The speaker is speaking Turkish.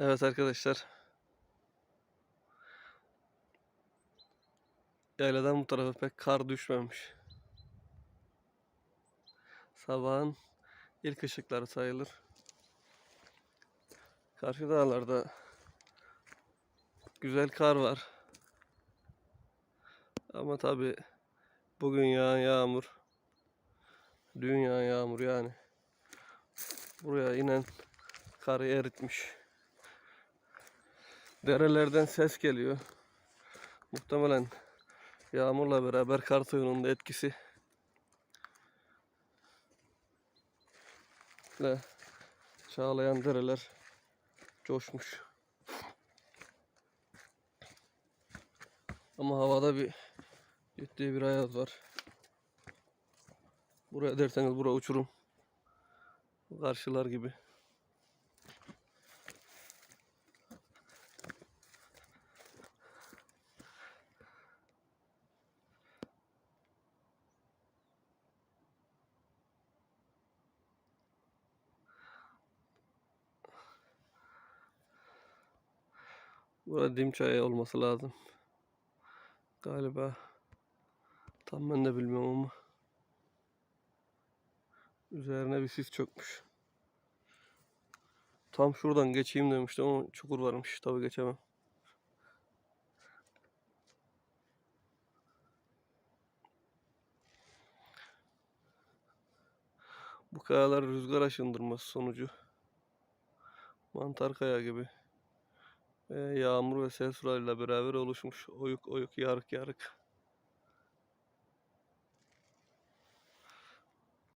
Evet arkadaşlar. Yayladan bu tarafa pek kar düşmemiş. Sabahın ilk ışıkları sayılır. Karşı dağlarda güzel kar var. Ama tabi bugün yağan yağmur, dün yağan yağmur yani buraya inen karı eritmiş. Derelerden ses geliyor. Muhtemelen yağmurla beraber kar suyunun da etkisi ile çağlayan dereler coşmuş. Ama havada bir ciddi bir ayaz var. Buraya derseniz bura uçurum. Karşılar gibi. Burada Dimçaya olması lazım. Galiba. Tam ben de bilmiyorum ama. Üzerine bir sis çökmüş. Tam şuradan geçeyim demiştim ama çukur varmış. Tabii geçemem. Bu kayalar rüzgar aşındırması sonucu. Mantar kaya gibi. Yağmur ve sel sularıyla beraber oluşmuş oyuk oyuk yarık yarık.